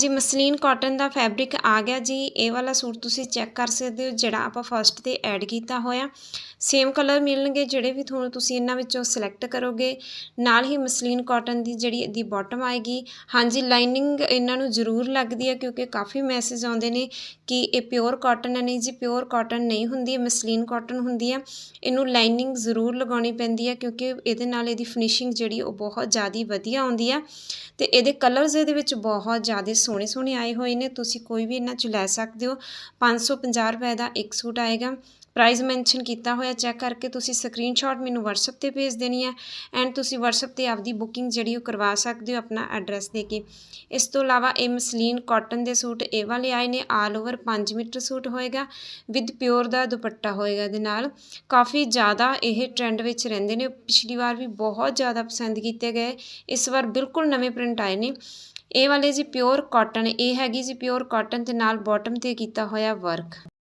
ਹਾਂਜੀ muslin cotton ਦਾ fabric ਆ ਗਿਆ ਜੀ। ਇਹ ਵਾਲਾ ਸੂਟ ਤੁਸੀਂ ਚੈੱਕ ਕਰ ਸਕਦੇ ਹੋ, ਜਿਹੜਾ ਆਪਾਂ ਫਸਟ ਤੇ ਐਡ ਕੀਤਾ ਹੋਇਆ। ਸੇਮ ਕਲਰ ਮਿਲਣਗੇ ਜਿਹੜੇ ਵੀ ਤੁਹਾਨੂੰ ਤੁਸੀਂ ਇਹਨਾਂ ਵਿੱਚੋਂ ਸਿਲੈਕਟ ਕਰੋਗੇ। ਨਾਲ ਹੀ ਮਸਲੀਨ ਕਾਟਨ ਦੀ ਜਿਹੜੀ ਇਹਦੀ ਬਾਟਮ ਆਏਗੀ। ਹਾਂਜੀ ਲਾਈਨਿੰਗ ਇਹਨਾਂ ਨੂੰ ਜ਼ਰੂਰ ਲੱਗਦੀ ਹੈ ਕਿਉਂਕਿ ਕਾਫੀ ਮੈਸੇਜ ਆਉਂਦੇ ਨੇ ਕਿ ਇਹ ਪਿਓਰ ਕਾਟਨ ਹੈ। ਨਹੀਂ ਜੀ ਪਿਓਰ ਕਾਟਨ ਨਹੀਂ ਹੁੰਦੀ, ਇਹ ਮਸਲੀਨ ਕਾਟਨ ਹੁੰਦੀ ਹੈ। ਇਹਨੂੰ ਲਾਈਨਿੰਗ ਜ਼ਰੂਰ ਲਗਾਉਣੀ ਪੈਂਦੀ ਹੈ ਕਿਉਂਕਿ ਇਹਦੇ ਨਾਲ ਇਹਦੀ ਫਿਨਿਸ਼ਿੰਗ ਜਿਹੜੀ ਉਹ ਬਹੁਤ ਜ਼ਿਆਦਾ ਵਧੀਆ ਆਉਂਦੀ ਹੈ। ਤੇ ਇਹਦੇ ਕਲਰਸ ਇਹਦੇ ਵਿੱਚ ਬਹੁਤ ਜ਼ਿਆਦਾ ਸੋਹਣੇ ਸੋਹਣੇ ਆਏ ਹੋਏ ਨੇ। ਤੁਸੀਂ ਕੋਈ ਵੀ ਇਹਨਾਂ 'ਚ ਲੈ ਸਕਦੇ ਹੋ। 550 ਰੁਪਏ ਦਾ ਇੱਕ ਸੂਟ ਆਏਗਾ। ਪ੍ਰਾਈਸ ਮੈਂਸ਼ਨ ਕੀਤਾ ਹੋਇਆ ਚੈੱਕ ਕਰਕੇ ਤੁਸੀਂ ਸਕਰੀਨਸ਼ਾਟ ਮੈਨੂੰ WhatsApp ਤੇ ਭੇਜ ਦੇਣੀ ਹੈ ਐਂਡ ਤੁਸੀਂ WhatsApp ਤੇ ਆਪਦੀ ਬੁਕਿੰਗ ਜਿਹੜੀ ਉਹ ਕਰਵਾ ਸਕਦੇ ਹੋ ਆਪਣਾ ਐਡਰੈਸ ਦੇ ਕੇ। ਇਸ ਤੋਂ ਇਲਾਵਾ ਇਹ ਮਸਲੀਨ ਕਾਟਨ ਦੇ ਸੂਟ ਇਹ ਵਾਲੇ ਆਏ ਨੇ ਆਲ ਓਵਰ 5 ਮੀਟਰ ਸੂਟ ਹੋਏਗਾ ਵਿਦ ਪਿਓਰ ਦਾ ਦੁਪੱਟਾ ਹੋਏਗਾ ਇਹਦੇ ਨਾਲ। ਕਾਫੀ ਜ਼ਿਆਦਾ ਇਹ ਟ੍ਰੈਂਡ ਵਿੱਚ ਰਹਿੰਦੇ ਨੇ, ਪਿਛਲੀ ਵਾਰ ਵੀ ਬਹੁਤ ਜ਼ਿਆਦਾ ਪਸੰਦ ਕੀਤੇ ਗਏ, ਇਸ ਵਾਰ ਬਿਲਕੁਲ ਨਵੇਂ ਪ੍ਰਿੰਟ ਆਏ ਨੇ। ਇਹ ਵਾਲੇ ਜੀ ਪਿਓਰ ਕਾਟਨ ਇਹ ਹੈਗੀ ਜੀ ਪਿਓਰ ਕਾਟਨ ਤੇ ਨਾਲ ਬਾਟਮ ਤੇ ਕੀਤਾ ਹੋਇਆ ਵਰਕ